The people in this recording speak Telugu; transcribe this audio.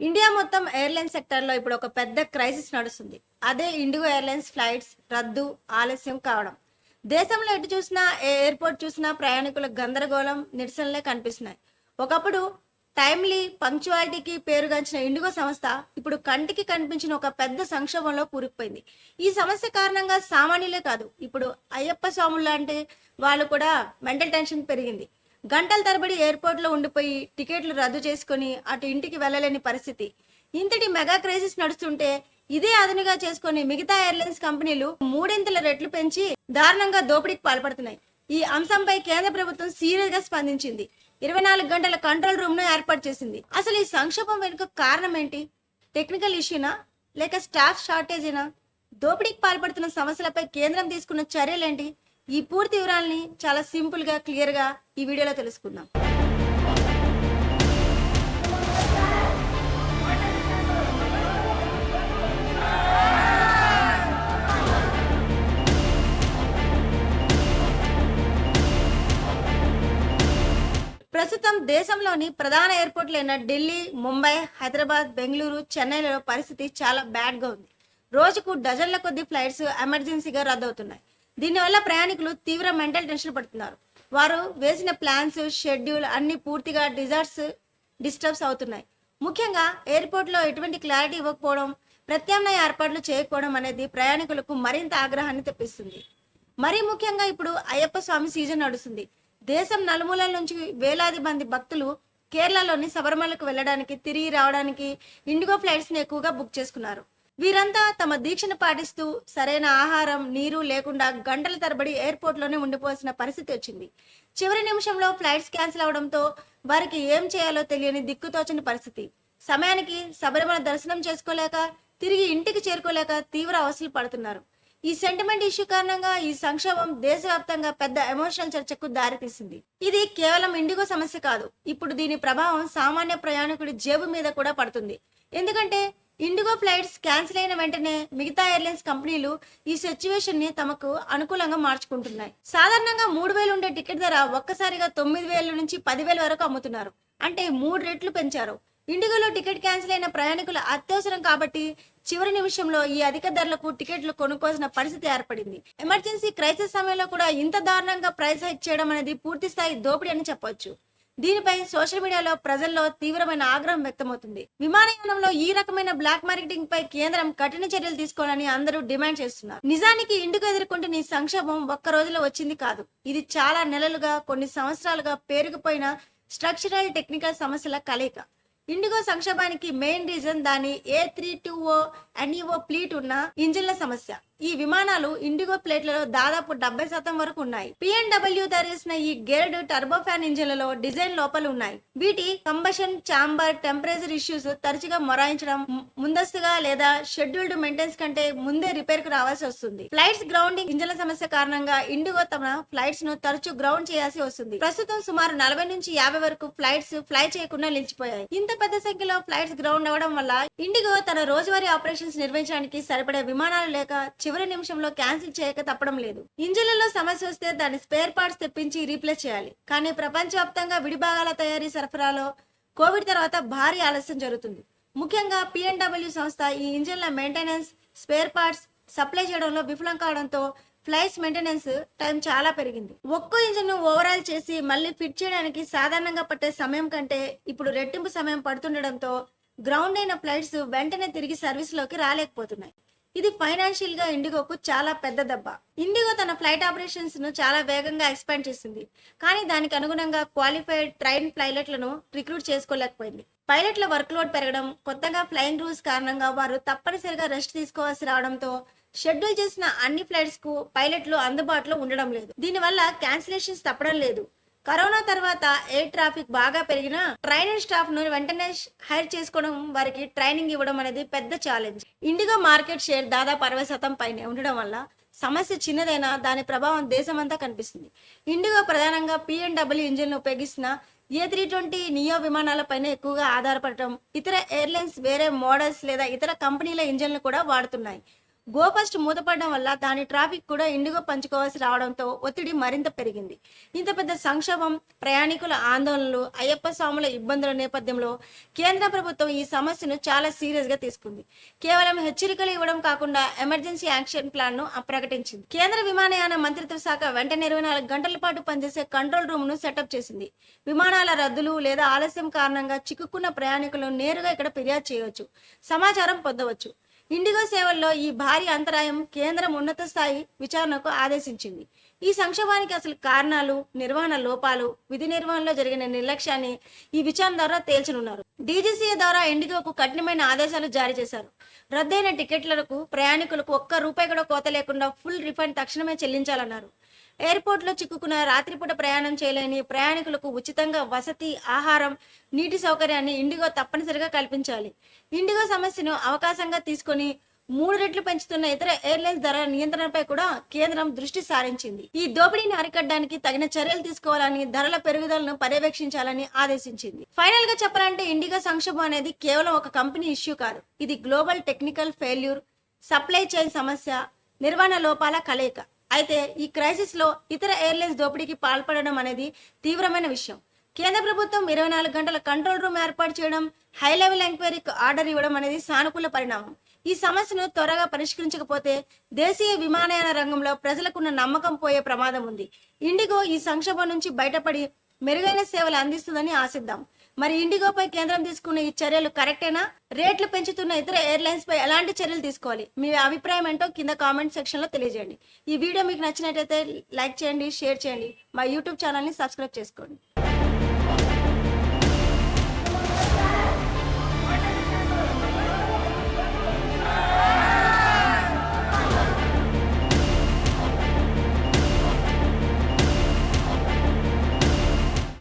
ఇండియా మొత్తం ఎయిర్లైన్ సెక్టర్లో ఇప్పుడు ఒక పెద్ద క్రైసిస్ నడుస్తుంది. అదే ఇండిగో ఎయిర్లైన్స్ ఫ్లైట్స్ రద్దు ఆలస్యం కావడం. దేశంలో ఎటు చూసినా ఏ ఎయిర్పోర్ట్ చూసినా ప్రయాణికుల గందరగోళం నిరసనలే కనిపిస్తున్నాయి. ఒకప్పుడు టైమ్లీ పంక్చువాలిటీకి పేరుగాంచిన ఇండిగో సంస్థ ఇప్పుడు కంటికి కనిపించిన ఒక పెద్ద సంక్షోభంలో కూరుకుపోయింది. ఈ సమస్య కారణంగా సామాన్యులే కాదు ఇప్పుడు అయ్యప్ప స్వాములు లాంటి వాళ్ళు కూడా మెంటల్ టెన్షన్ పెరిగింది. గంటల తరబడి ఎయిర్పోర్ట్లో ఉండిపోయి టికెట్లు రద్దు చేసుకొని అటు ఇంటికి వెళ్ళలేని పరిస్థితి. ఇంతటి మెగా క్రైసిస్ నడుస్తుంటే ఇదే అదునుగా చేసుకుని మిగతా ఎయిర్లైన్స్ కంపెనీలు మూడింతల రెట్లు పెంచి దారుణంగా దోపిడీకి పాల్పడుతున్నాయి. ఈ అంశంపై కేంద్ర ప్రభుత్వం సీరియస్గా స్పందించింది. ఇరవై నాలుగు గంటల కంట్రోల్ రూమ్ను ఏర్పాటు చేసింది. అసలు ఈ సంక్షోభం వెనుక కారణం ఏంటి? టెక్నికల్ ఇష్యూనా? లేక స్టాఫ్ షార్టేజేనా? దోపిడీకి పాల్పడుతున్న సమస్యలపై కేంద్రం తీసుకున్న చర్యలేంటి? ఈ పూర్తి వివరాలని చాలా సింపుల్గా క్లియర్గా ఈ వీడియోలో తెలుసుకుందాం. ప్రస్తుతం దేశంలోని ప్రధాన ఎయిర్పోర్ట్లైన ఢిల్లీ ముంబై హైదరాబాద్ బెంగళూరు చెన్నైలలో పరిస్థితి చాలా బ్యాడ్గా ఉంది. రోజుకు డజన్ల కొద్ది ఫ్లైట్స్ ఎమర్జెన్సీగా రద్దవుతున్నాయి. దీనివల్ల ప్రయాణికులు తీవ్ర మెంటల్ టెన్షన్ పడుతున్నారు. వారు వేసిన ప్లాన్స్ షెడ్యూల్ అన్ని పూర్తిగా డిజార్ట్స్ డిస్టర్బ్స్ అవుతున్నాయి. ముఖ్యంగా ఎయిర్పోర్ట్లో ఎటువంటి క్లారిటీ ఇవ్వకపోవడం ప్రత్యామ్నాయ ఏర్పాట్లు చేయకపోవడం అనేది ప్రయాణికులకు మరింత ఆగ్రహాన్ని తెప్పిస్తుంది. మరీ ముఖ్యంగా ఇప్పుడు అయ్యప్ప స్వామి సీజన్ నడుస్తుంది. దేశం నలుమూలల నుంచి వేలాది మంది భక్తులు కేరళలోని శబరిమలకు వెళ్ళడానికి తిరిగి రావడానికి ఇండిగో ఫ్లైట్స్ని ఎక్కువగా బుక్ చేసుకున్నారు. వీరంతా తమ దీక్షను పాటిస్తూ సరైన ఆహారం నీరు లేకుండా గంటల తరబడి ఎయిర్పోర్ట్లోనే ఉండిపోవాల్సిన పరిస్థితి వచ్చింది. చివరి నిమిషంలో ఫ్లైట్స్ క్యాన్సిల్ అవడంతో వారికి ఏం చేయాలో తెలియని దిక్కుతోచని పరిస్థితి. సమయానికి శబరిమల దర్శనం చేసుకోలేక తిరిగి ఇంటికి చేరుకోలేక తీవ్ర అవసరం పడుతున్నారు. ఈ సెంటిమెంట్ ఇష్యూ కారణంగా ఈ సంక్షోభం దేశవ్యాప్తంగా పెద్ద ఎమోషనల్ చర్చకు దారితీసింది. ఇది కేవలం ఇండిగో సమస్య కాదు. ఇప్పుడు దీని ప్రభావం సామాన్య ప్రయాణికుడి జేబు మీద కూడా పడుతుంది. ఎందుకంటే ఇండిగో ఫ్లైట్స్ క్యాన్సిల్ అయిన వెంటనే మిగతా ఎయిర్లైన్స్ కంపెనీలు ఈ సిచ్యువేషన్ని తమకు అనుకూలంగా మార్చుకుంటున్నాయి. సాధారణంగా మూడు వేలు ఉండే టికెట్ ధర ఒక్కసారిగా తొమ్మిది వేల నుంచి పదివేల వరకు అమ్ముతున్నారు. అంటే మూడు రెట్లు పెంచారు. ఇండిగోలో టికెట్ క్యాన్సిల్ అయిన ప్రయాణికులు అత్యవసరం కాబట్టి చివరి నిమిషంలో ఈ అధిక ధరలకు టికెట్లు కొనుక్కోవాల్సిన పరిస్థితి ఏర్పడింది. ఎమర్జెన్సీ క్రైసిస్ సమయంలో కూడా ఇంత దారుణంగా ప్రైస్ హైక్ చేయడం అనేది పూర్తి స్థాయి దోపిడీ అని చెప్పొచ్చు. దీనిపై సోషల్ మీడియాలో ప్రజల్లో తీవ్రమైన ఆగ్రహం వ్యక్తమవుతుంది. విమానయానంలో ఈ రకమైన బ్లాక్ మార్కెటింగ్ పై కేంద్రం కఠిన చర్యలు తీసుకోవాలని అందరూ డిమాండ్ చేస్తున్నారు. నిజానికి ఇంటికి ఎదుర్కొంటున్న ఈ సంక్షోభం ఒక్క రోజులో వచ్చింది కాదు. ఇది చాలా నెలలుగా కొన్ని సంవత్సరాలుగా పేరుకుపోయిన స్ట్రక్చరల్ టెక్నికల్ సమస్యల కలయిక. ఇండిగో సంక్షోభానికి మెయిన్ రీజన్ దాని A three two O neo fleet ఉన్న ఇంజిన్ల సమస్య. ఈ విమానాలు ఇండిగో ప్లేట్లలో దాదాపు డెబ్బై శాతం వరకు ఉన్నాయి. పిఎన్డబ్ల్యూ తయారు చేసిన ఈ గేర్డ్ టర్బోఫాన్ ఇంజిన్లలో డిజైన్ లోపాలు ఉన్నాయి. వీటి కంబషన్ చాంబర్ టెంపరేచర్ ఇష్యూస్ తరచుగా మొరాయించడం ముందస్తుగా లేదా షెడ్యూల్డ్ మెయింటెనెన్స్ కంటే ముందే రిపేర్కు రావాల్సి వస్తుంది. ఫ్లైట్స్ గ్రౌండింగ్ ఇంజిన్ల సమస్య కారణంగా ఇండిగో తమ ఫ్లైట్స్ను తరచూ గ్రౌండ్ చేయాల్సి వస్తుంది. ప్రస్తుతం సుమారు నలభై నుంచి యాభై వరకు ఫ్లైట్స్ ఫ్లై చేయకుండా నిలిచిపోయాయి. ఇంత పెద్ద సంఖ్యలో ఫ్లైట్స్ గ్రౌండ్ అవ్వడం వల్ల ఇండిగో తన రోజువారీ ఆపరేషన్స్ నిర్వహించడానికి సరిపడే విమానాలు లేక చివరి నిమిషంలో క్యాన్సిల్ చేయక తప్పడం లేదు. ఇంజిన్లలో సమస్య వస్తే దాని స్పేర్ పార్ట్స్ తెప్పించి రీప్లేస్ చేయాలి. కానీ ప్రపంచవ్యాప్తంగా విడిభాగాల తయారీ సరఫరాలో కోవిడ్ తర్వాత భారీ ఆలస్యం జరుగుతుంది. ముఖ్యంగా పిఎన్డబ్ల్యూ సంస్థ ఈ ఇంజిన్ల మెయింటెనెన్స్ స్పేర్ పార్ట్స్ సప్లై చేయడంలో విఫలం కావడంతో ఫ్లైట్స్ మెయింటెనెన్స్ టైం చాలా పెరిగింది. ఒక్కో ఇంజిన్ ఓవరాల్ చేసి మళ్ళీ ఫిట్ చేయడానికి సాధారణంగా పట్టే సమయం కంటే ఇప్పుడు రెట్టింపు సమయం పడుతుండడంతో గ్రౌండ్ అయిన ఫ్లైట్స్ వెంటనే తిరిగి సర్వీస్లోకి రాలేకపోతున్నాయి. ఇది ఫైనాన్షియల్గా ఇండిగోకు చాలా పెద్ద దెబ్బ. ఇండిగో తన ఫ్లైట్ ఆపరేషన్స్ను చాలా వేగంగా ఎక్స్పాండ్ చేసింది. కానీ దానికి అనుగుణంగా క్వాలిఫైడ్ ట్రైన్ పైలట్లను రిక్రూట్ చేసుకోలేకపోయింది. పైలట్ల వర్క్ లోడ్ పెరగడం కొత్తగా ఫ్లైయింగ్ రూల్స్ కారణంగా వారు తప్పనిసరిగా రెస్ట్ తీసుకోవాల్సి రావడంతో షెడ్యూల్ చేసిన అన్ని ఫ్లైట్స్కు పైలట్లు అందుబాటులో ఉండడం లేదు. దీనివల్ల క్యాన్సిలేషన్స్ తప్పడం లేదు. కరోనా తర్వాత ఎయిర్ ట్రాఫిక్ బాగా పెరిగినా ట్రైనింగ్ స్టాఫ్ను వెంటనే హైర్ చేసుకోవడం వారికి ట్రైనింగ్ ఇవ్వడం అనేది పెద్ద ఛాలెంజ్ ఇండిగో మార్కెట్ షేర్ దాదాపు అరవై శాతం పైన ఉండడం వల్ల సమస్య చిన్నదైనా దాని ప్రభావం దేశమంతా కనిపిస్తుంది. ఇండిగో ప్రధానంగా పిఎన్డబ్ల్యూ ఇంజిన్ ఉపయోగిస్తున్న ఏ త్రీ ట్వంటీ నియో విమానాలపైన ఎక్కువగా ఆధారపడటం ఇతర ఎయిర్లైన్స్ వేరే మోడల్స్ లేదా ఇతర కంపెనీల ఇంజన్లు కూడా వాడుతున్నాయి. గో ఫస్ట్ మూతపడడం వల్ల దాని ట్రాఫిక్ కూడా ఇండిగో పంచుకోవాల్సి రావడంతో ఒత్తిడి మరింత పెరిగింది. ఇంత పెద్ద సంక్షోభం ప్రయాణికుల ఆందోళనలు అయ్యప్ప స్వాముల ఇబ్బందుల నేపథ్యంలో కేంద్ర ప్రభుత్వం ఈ సమస్యను చాలా సీరియస్గా తీసుకుంది. కేవలం హెచ్చరికలు ఇవ్వడం కాకుండా ఎమర్జెన్సీ యాక్షన్ ప్లాన్ను ప్రకటించింది. కేంద్ర విమానయాన మంత్రిత్వ శాఖ వెంటనే ఇరవై నాలుగు గంటల పాటు పనిచేసే కంట్రోల్ రూమ్ను సెటప్ చేసింది. విమానాల రద్దులు లేదా ఆలస్యం కారణంగా చిక్కుకున్న ప్రయాణికులను నేరుగా ఇక్కడ ఫిర్యాదు చేయవచ్చు. సమాచారం పొందవచ్చు. ఇండిగో సేవల్లో ఈ భారీ అంతరాయం కేంద్రం ఉన్నత స్థాయి విచారణకు ఆదేశించింది. ఈ సంక్షోభానికి అసలు కారణాలు నిర్వహణ లోపాలు విధి నిర్వహణలో జరిగిన నిర్లక్ష్యాన్ని ఈ విచారణ ద్వారా తేల్చనున్నారు. డీజీసీఏ ద్వారా ఇండిగోకు కఠినమైన ఆదేశాలు జారీ చేశారు. రద్దయిన టికెట్లకు ప్రయాణికులకు ఒక్క రూపాయి కూడా కోత లేకుండా ఫుల్ రిఫండ్ తక్షణమే చెల్లించాలన్నారు. ఎయిర్పోర్ట్లో చిక్కుకున్న రాత్రిపూట ప్రయాణం చేయలేని ప్రయాణికులకు ఉచితంగా వసతి ఆహారం నీటి సౌకర్యాన్ని ఇండిగో తప్పనిసరిగా కల్పించాలి. ఇండిగో సమస్యను అవకాశంగా తీసుకొని మూడు రెట్లు పెంచుతున్న ఇతర ఎయిర్లైన్స్ ధరల నియంత్రణపై కూడా కేంద్రం దృష్టి సారించింది. ఈ దోపిడీని అరికట్టడానికి తగిన చర్యలు తీసుకోవాలని ధరల పెరుగుదలను పర్యవేక్షించాలని ఆదేశించింది. ఫైనల్గా చెప్పాలంటే ఇండిగో సంక్షోభం అనేది కేవలం ఒక కంపెనీ ఇష్యూ కాదు. ఇది global technical failure supply chain సమస్య నిర్వహణ లోపాల కలయిక. అయితే ఈ క్రైసిస్లో ఇతర ఎయిర్లైన్స్ దోపిడీకి పాల్పడడం అనేది తీవ్రమైన విషయం. కేంద్ర ప్రభుత్వం ఇరవై నాలుగు గంటల కంట్రోల్ రూమ్ ఏర్పాటు చేయడం హై లెవెల్ ఎంక్వైరీకి ఆర్డర్ ఇవ్వడం అనేది సానుకూల పరిణామం. ఈ సమస్యను త్వరగా పరిష్కరించకపోతే దేశీయ విమానయాన రంగంలో ప్రజలకున్న నమ్మకం పోయే ప్రమాదం ఉంది. ఇండిగో ఈ సంక్షోభం నుంచి బయటపడి మెరుగైన సేవలు అందిస్తుందని ఆశిద్దాం. మరి ఇండిగోపై కేంద్రం తీసుకున్న ఈ చర్యలు కరెక్టేనా? రేట్లు పెంచుతున్న ఇతర ఎయిర్లైన్స్ పై ఎలాంటి చర్యలు తీసుకోవాలి? మీ అభిప్రాయం ఏంటో కింద కామెంట్ సెక్షన్లో తెలియజేయండి. ఈ వీడియో మీకు నచ్చినట్లయితే లైక్ చేయండి షేర్ చేయండి. మా యూట్యూబ్ ఛానల్ని సబ్స్క్రైబ్ చేసుకోండి.